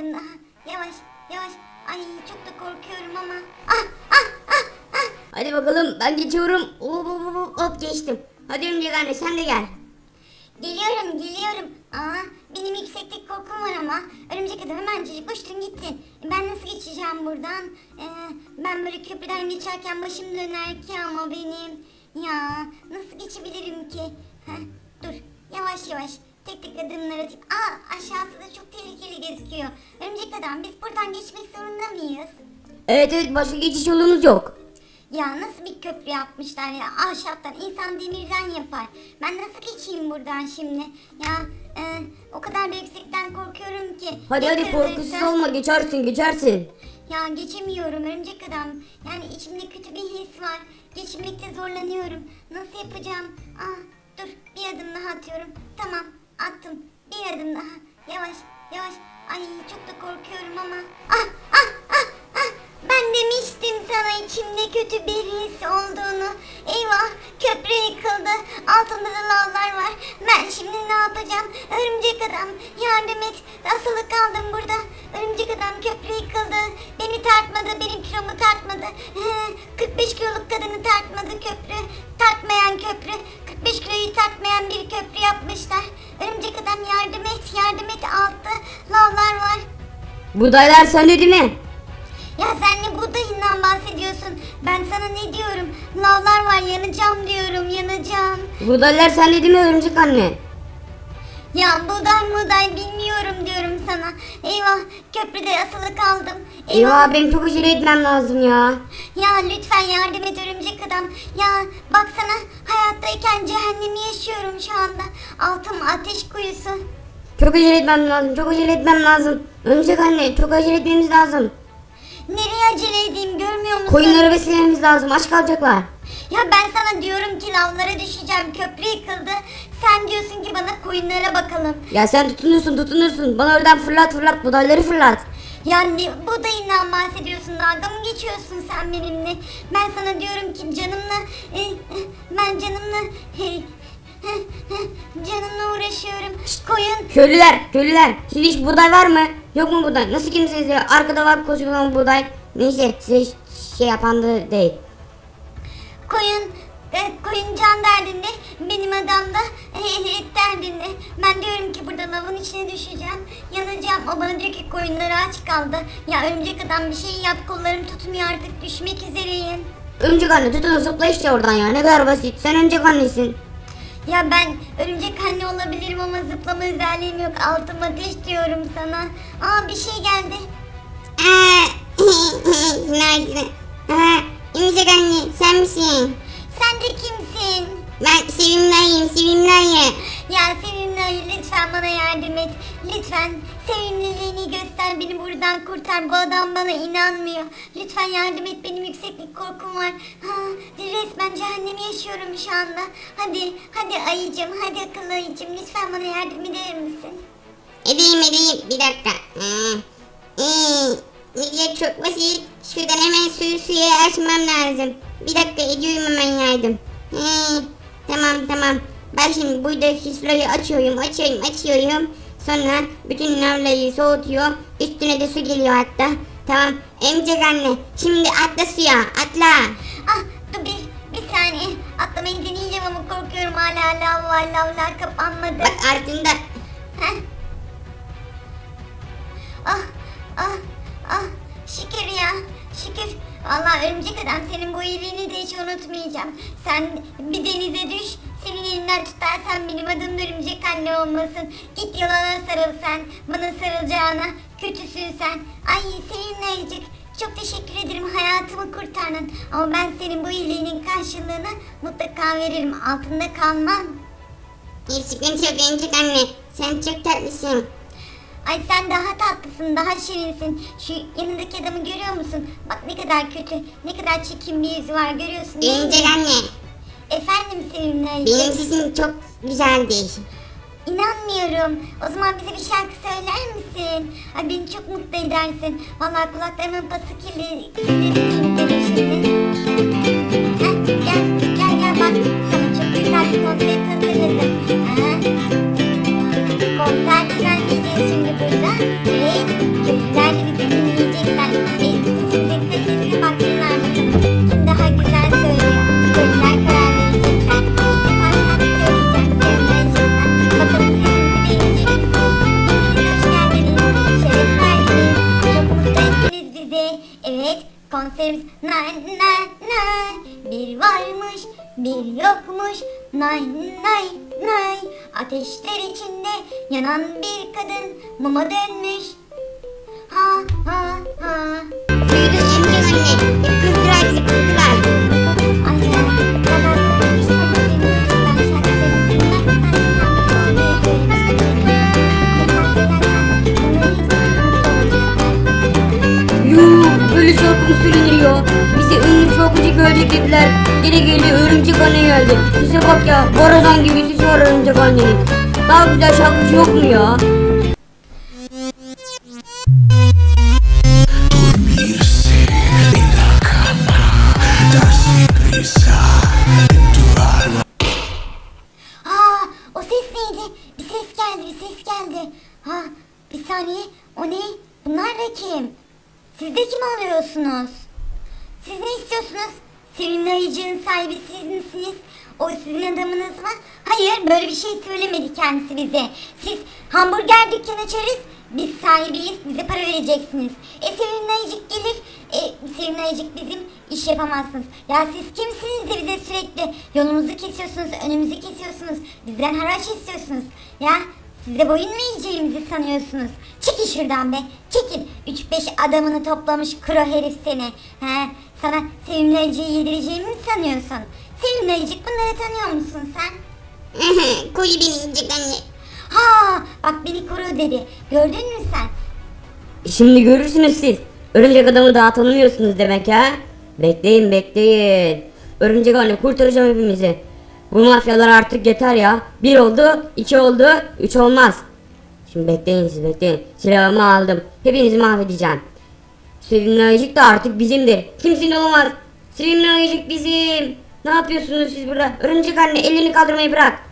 adım daha. Yavaş yavaş. Ay çok da korkuyorum ama. Ah ah ah ah. Hadi bakalım ben geçiyorum. Hop hop hop, hop geçtim. Hadi örümcek anne sen de gel. Geliyorum geliyorum. Aa benim yükseklik korkum var ama. Örümcek adam hemencecik uçtun gittin. Ben nasıl geçeceğim buradan? Ee, ben böyle köprüden geçerken başım döner ki ama benim. Ya nasıl geçebilirim ki? Heh, dur yavaş yavaş. Tek tek adımlar atayım. Aa aşağısı da çok tehlikeli gözüküyor. Örümcek adam biz buradan geçmek zorunda mıyız? Evet evet başka geçiş yolumuz yok. Ya nasıl bir köprü yapmışlar ya ahşaptan insan demirden yapar. Ben nasıl geçeyim buradan şimdi? Ya e, o kadar da yüksekten korkuyorum ki. Hadi Ya hadi korkusuz kırılırsa? olma geçersin geçersin. Ya geçemiyorum örümcek adam. Yani içimde kötü bir his var. Geçmekte zorlanıyorum. Nasıl yapacağım? Ah dur bir adım daha atıyorum. Tamam attım. Bir adım daha. Yavaş yavaş. Ay çok da korkuyorum ama. Ah ah ah ah. Ben demiştim sana içimde kötü bir his olduğunu. Eyvah köprü yıkıldı. Altında da lavlar var. Ben şimdi ne yapacağım? Örümcek adam yardım et. Asılı kaldım burada. Örümcek adam köprü yıkıldı. Beni tartmadı, benim kilomu tartmadı. Ee, 45 kiloluk kadını tartmadı köprü. Tartmayan köprü. Buğdaylar sende değil mi? Ya sen ne buğdayından bahsediyorsun? Ben sana ne diyorum? Lavlar var yanacağım diyorum yanacağım. Buğdaylar sende değil mi örümcek anne? Ya buğday buğday bilmiyorum diyorum sana. Eyvah köprüde asılı kaldım. Eyvah benim çok acele etmem lazım ya. Ya lütfen yardım et örümcek adam. Ya baksana hayattayken cehennemi yaşıyorum şu anda. Altım ateş kuyusu. Çok acele etmem lazım çok acele etmem lazım. Örümcek anne çok acele etmemiz lazım. Nereye acele edeyim görmüyor musun? Koyunları beslememiz lazım aç kalacaklar. Ya ben sana diyorum ki lavlara düşeceğim köprü yıkıldı. Sen diyorsun ki bana koyunlara bakalım. Ya sen tutunursun tutunursun bana oradan fırlat fırlat buğdayları fırlat. Ya ne buğdayından bahsediyorsun dalga mı geçiyorsun sen benimle? Ben sana diyorum ki canımla e, e, ben canımla e, canımla uğraşıyorum. Koyun Köylüler köylüler sizde hiç buğday var mı? Yok mu buğday? Nasıl kimseniz ya? Arkada var kocaman buğday. Neyse size hiç şey yapan da değil. koyun e, koyun can derdinde benim adam da e, et derdinde. Ben diyorum ki burada lavın içine düşeceğim. Yanacağım. O bana diyor ki koyunları aç kaldı. Ya örümcek adam bir şey yap kollarım tutmuyor artık düşmek üzereyim. Örümcek anne tutun zıpla işte oradan ya ne kadar basit. Sen örümcek annesin. Ya ben örümcek anne olabilirim ama zıplama özelliğim yok. Altım ateş diyorum sana. Aa bir şey geldi. Günaydın. Ha, İmzek anne sen misin? Sen de kimsin? Ben Sevimliyim, Sevimliyim. Ya Sevimli ayı lütfen bana yardım et. Lütfen sevimliliğini göster beni buradan kurtar. Bu adam bana inanmıyor. Lütfen yardım et benim yükseklik korkum var. Ha, cehennemi yaşıyorum şu anda. Hadi hadi ayıcım hadi akıllı ayıcım lütfen bana yardım eder misin? Edeyim edeyim bir dakika. Ee, ya çok basit. Şuradan hemen suyu suya açmam lazım. Bir dakika ediyorum hemen yardım. Ee, tamam tamam. Ben şimdi buradaki suyu açıyorum, açıyorum, açıyorum. Sonra bütün lavlayı soğutuyor. Üstüne de su geliyor hatta. Tamam. Emcek anne. Şimdi atla suya. Atla. Ah saniye. Atlamayı deneyeceğim ama korkuyorum hala lav var lavlar kapanmadı. Bak ardında. Heh. Ah ah ah şükür ya şükür. Vallahi örümcek adam senin bu iyiliğini de hiç unutmayacağım. Sen bir denize düş. Senin elinden tutarsan benim adım örümcek anne olmasın. Git yılana sarıl sen. Bana sarılacağına. Kötüsün sen. Ay senin ayıcık. Çok teşekkür ederim hayatımı kurtardın. Ama ben senin bu iyiliğinin karşılığını mutlaka veririm. Altında kalmam. Hiç sıkıntı yok Emcek anne. Sen çok tatlısın. Ay sen daha tatlısın, daha şirinsin. Şu yanındaki adamı görüyor musun? Bak ne kadar kötü, ne kadar çirkin bir yüzü var görüyorsun değil mi? Emcek anne. Efendim sevimli ayıcık. Benim sesim çok güzeldi. İnanmıyorum. O zaman bize bir şarkı söyler misin? Ay beni çok mutlu edersin. Vallahi kulaklarımın pası kirli, seni şimdi. Gel, gel gel bak. Sana çok güzel bir konsept hazırladım. Ha? Konser düzenleyeceğiz şimdi. Konserimiz nay nay nay Bir varmış bir yokmuş. Nay nay nay. Ateşler içinde yanan bir kadın muma dönmüş. Ha ha ha. Duydun örümcek anne. Hep Gene geliyor örümcek anne geldi. Size bak ya borazan gibi sesi var örümcek annenin. Daha güzel şarkıcı yok mu ya? Aa, o ses neydi? Bir ses geldi, bir ses geldi. Ha, bir saniye. O ne? Bunlar kim? Siz de kim oluyorsunuz? Siz ne istiyorsunuz? Sevimli ayıcığın sahibi siz misiniz? O sizin adamınız mı? Hayır, böyle bir şey söylemedi kendisi bize. Siz hamburger dükkanı açarız, biz sahibiyiz, bize para vereceksiniz. E sevimli ayıcık gelir, e sevimli ayıcık bizim iş yapamazsınız. Ya siz kimsiniz de bize sürekli yolumuzu kesiyorsunuz, önümüzü kesiyorsunuz, bizden haraç istiyorsunuz. Ya siz de boyun mu eğeceğimizi sanıyorsunuz? Çekil şuradan be, çekil. 3-5 adamını toplamış kro herif seni. He, sana sevimli yedireceğimi mi sanıyorsun? Sevimli ayıcık bunları tanıyor musun sen? Koyu beni örümcek anne. Ha, bak beni koru dedi. Gördün mü sen? Şimdi görürsünüz siz. Örümcek adamı daha tanımıyorsunuz demek ha? Bekleyin bekleyin. Örümcek anne kurtaracağım hepimizi. Bu mafyalar artık yeter ya. Bir oldu, iki oldu, üç olmaz. Şimdi bekleyin siz bekleyin. Silahımı aldım. Hepinizi mahvedeceğim. Sevimli ayıcık da artık bizimdir. Kimsin olamaz. Sevimli ayıcık bizim. Ne yapıyorsunuz siz burada? Örümcek anne elini kaldırmayı bırak.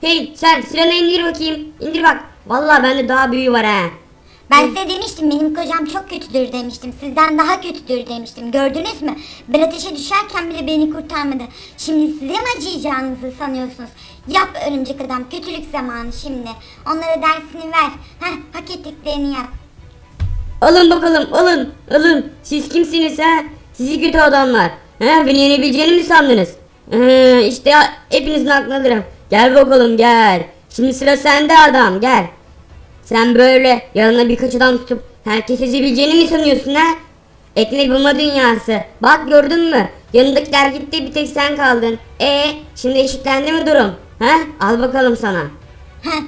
Hey sen silahını indir bakayım. İndir bak. Vallahi bende daha büyüğü var ha. Ben size demiştim benim kocam çok kötüdür demiştim. Sizden daha kötüdür demiştim. Gördünüz mü? Ben ateşe düşerken bile beni kurtarmadı. Şimdi size mi acıyacağınızı sanıyorsunuz? Yap örümcek adam kötülük zamanı şimdi. Onlara dersini ver. Heh, hak ettiklerini yap. Alın bakalım alın alın. Siz kimsiniz ha? Sizi kötü adamlar. He, beni yenebileceğini mi sandınız? Ee, işte hepinizin aklındadır. Gel bakalım gel. Şimdi sıra sende adam gel. Sen böyle yanına birkaç adam tutup herkes ezebileceğini mi sanıyorsun ha? Ekmek bulma dünyası. Bak gördün mü? Yanındakiler gitti bir tek sen kaldın. E şimdi eşitlendi mi durum? Ha? Al bakalım sana. Heh,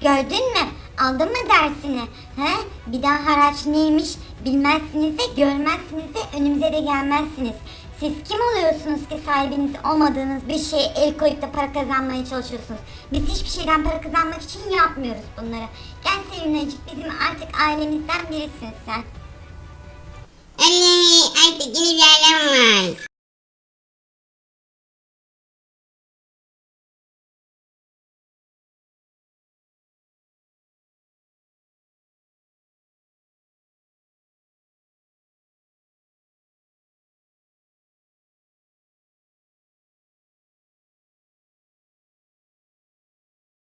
gördün mü? Aldın mı dersini? He? Bir daha haraç neymiş bilmezsiniz de görmezsiniz de önümüze de gelmezsiniz. Siz kim oluyorsunuz ki sahibiniz olmadığınız bir şeye el koyup da para kazanmaya çalışıyorsunuz? Biz hiçbir şeyden para kazanmak için yapmıyoruz bunları. Gel Sevinacık bizim artık ailemizden birisin sen. Anne artık yeni bir ailem var.